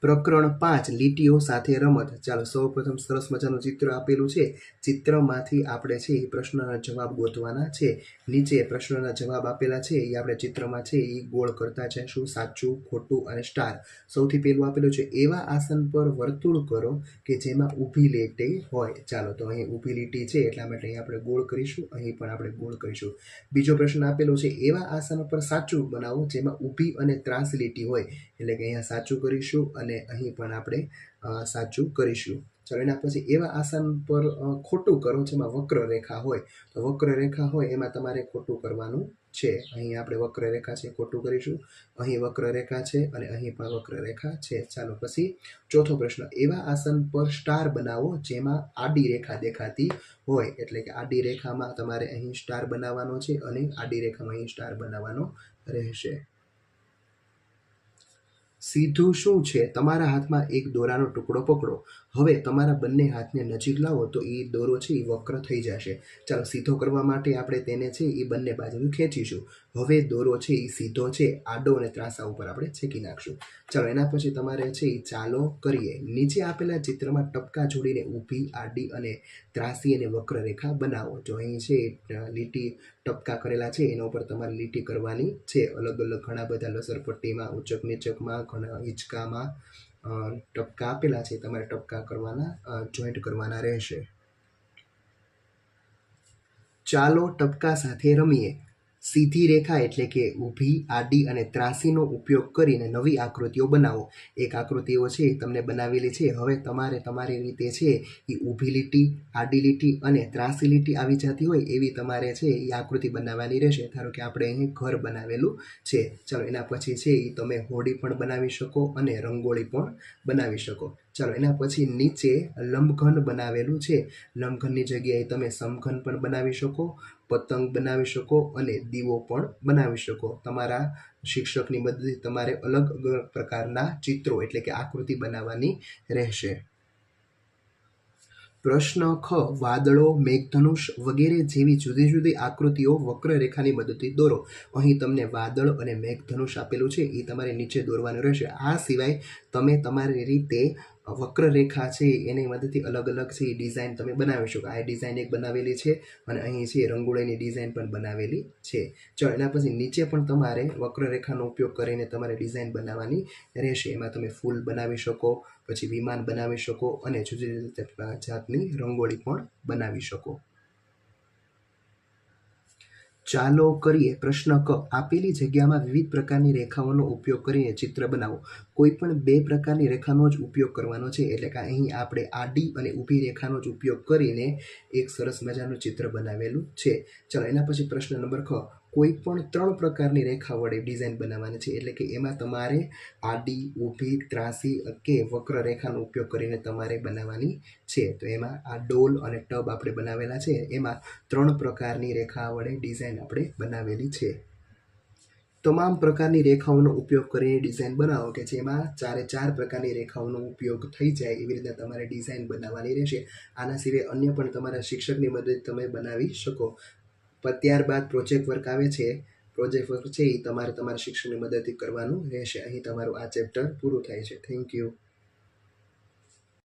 પ્રકરણ પાંચ, લીટીઓ સાથે રમત. ચાલો સૌ પ્રથમ સરસ મજાનું ચિત્ર આપેલું છે. ચિત્રમાંથી આપણે છે એ પ્રશ્નના જવાબ ગોતવાના છે. નીચે પ્રશ્નના જવાબ આપેલા છે. એ આપણે ચિત્રમાં છે એ ગોળ કરતા જઈશું. સાચું, ખોટું અને સ્ટાર. સૌથી પહેલું આપેલું છે, એવા આસન પર વર્તુળ કરો કે જેમાં ઊભી લીટી હોય. ચાલો, તો અહીં ઊભી લીટી છે, એટલા માટે અહીં આપણે ગોળ કરીશું. અહીં પણ આપણે ગોળ કરીશું. બીજો પ્રશ્ન આપેલો છે, એવા આસન પર સાચું બનાવો જેમાં ઊભી અને ત્રાસ લીટી હોય. એટલે કે અહીંયા સાચું કરીશું અને અહીં પણ આપણે સાચું કરીશું. ચાલો, એના પછી એવા આસન પર ખોટું કરો જેમાં વક્ર રેખા હોય. તો વક્ર રેખા હોય, એમાં તમારે ખોટું કરવાનું છે. અહીં આપણે વક્ર રેખા છે, ખોટું કરીશું. અહીં વક્ર રેખા છે અને અહીં પણ વક્ર રેખા છે. ચાલો, પછી ચોથો પ્રશ્ન. એવા આસન પર સ્ટાર બનાવો જેમાં આડી રેખા દેખાતી હોય. એટલે કે આડી રેખામાં તમારે અહીં સ્ટાર બનાવવાનો છે અને આડી રેખામાં અહીં સ્ટાર બનાવવાનો રહેશે. સીધું શું છે? તમારા હાથમાં એક દોરાનો ટુકડો પકડો. હવે તમારા બંને હાથને નજીક લાવો તો એ દોરો છે એ વક્ર થઈ જશે. ચાલો સીધો કરવા માટે આપણે તેને છે એ બંને બાજુ ખેંચીશું. હવે દોરો છે એ સીધો છે, આડો અને ત્રાસા ઉપર આપણે છેકી નાખશું. ચાલો, એના પછી તમારે છે એ ચાલો કરીએ. નીચે આપેલા ચિત્રમાં ટપકા જોડીને ઊભી, આડી અને ત્રાસી અને વક્ર રેખા બનાવો. જો અહીં છે લીટી ટપકા કરેલા છે, એના ઉપર તમારે લીટી કરવાની છે. અલગ અલગ ઘણા બધા લસરપટ્ટીમાં, ઉચક નીચકમાં, ઘણા હિંચકામાં ટપકા આપેલા છે. તમારે ટપકા કરવાના જોઈન્ટ કરવાના રહેશે. ચાલો, ટપકા સાથે રમીએ. સીધી રેખા એટલે કે ઊભી, આડી અને ત્રાસીનો ઉપયોગ કરીને નવી આકૃતિઓ બનાવો. એક આકૃતિઓ છે તમને બનાવેલી છે. હવે તમારે તમારી રીતે છે, એ ઊભી લીટી, આડી લીટી અને ત્રાસી લીટી આવી જતી હોય એવી તમારે છે, એ આકૃતિ બનાવવાની રહેશે. ધારો કે આપણે અહીં ઘર બનાવેલું છે. ચાલો, એના પછી છે, એ તમે હોડી પણ બનાવી શકો અને રંગોળી પણ બનાવી શકો. ચાલો, એના પછી નીચે લંબઘન બનાવેલું છે. લંબઘનની જગ્યાએ તમે સમઘન પણ બનાવી શકો. પતંગ બનાવી શકો અને દીવો પણ બનાવી શકો. તમારા શિક્ષકની મદદથી તમારે અલગ અલગ પ્રકારના ચિત્રો એટલે કે આકૃતિ બનાવવાની રહેશે. પ્રશ્ન ખ, વાદળો, મેઘધનુષ વગેરે જેવી જુદી જુદી આકૃતિઓ વક્ર રેખાની મદદથી દોરો. અહીં તમને વાદળ અને મેઘધનુષ આપેલું છે એ તમારે નીચે દોરવાનું રહેશે. આ સિવાય તમે તમારી રીતે વક્ર રેખા છે, એની મદદથી અલગ અલગ છે, એ ડિઝાઇન તમે બનાવી શકો. આ ડિઝાઇન એક બનાવેલી છે અને અહીં છે રંગોળીની ડિઝાઇન પણ બનાવેલી છે. ચાલો, એના પછી નીચે પણ તમારે વક્રરેખાનો ઉપયોગ કરીને તમારે ડિઝાઇન બનાવવાની રહેશે. એમાં તમે ફૂલ બનાવી શકો, પછી વિમાન બનાવી શકો અને જુદી જુદી જાતની રંગોળી પણ બનાવી શકો. ચાલો કરીએ પ્રશ્ન ક. આપેલી જગ્યામાં વિવિધ પ્રકારની રેખાઓનો ઉપયોગ કરીને ચિત્ર બનાવો. કોઈ પણ બે પ્રકારની રેખાનો જ ઉપયોગ કરવાનો છે. એટલે કે અહીં આપણે આડી અને ઊભી રેખાનો જ ઉપયોગ કરીને એક સરસ મજાનું ચિત્ર બનાવેલું છે. ચાલો એના પછી પ્રશ્ન નંબર ખ. કોઈ પણ ત્રણ પ્રકારની રેખા વડે ડિઝાઇન બનાવવાની છે. એટલે કે એમાં તમારે આડી, ઊભી, ત્રાસી કે વક્ર રેખાનો ઉપયોગ કરીને તમારે બનાવવાની છે. તો એમાં આ ડોલ અને ટબ આપણે બનાવેલા છે. એમાં ત્રણ પ્રકારની રેખા વડે ડિઝાઇન આપણે બનાવેલી છે. તમામ પ્રકારની રેખાઓનો ઉપયોગ કરીને ડિઝાઇન બનાવો કે જેમાં ચારે ચાર પ્રકારની રેખાઓનો ઉપયોગ થઈ જાય એવી રીતે તમારે ડિઝાઇન બનાવવાની રહેશે. આના સિવાય અન્ય પણ તમારા શિક્ષકની મદદ તમે બનાવી શકો. પણ ત્યારબાદ પ્રોજેક્ટ વર્ક આવે છે પ્રોજેક્ટ વર્ક છે એ તમારે તમારા શિક્ષણની મદદથી કરવાનું રહેશે. અહીં તમારું આ ચેપ્ટર પૂરું થાય છે. Thank you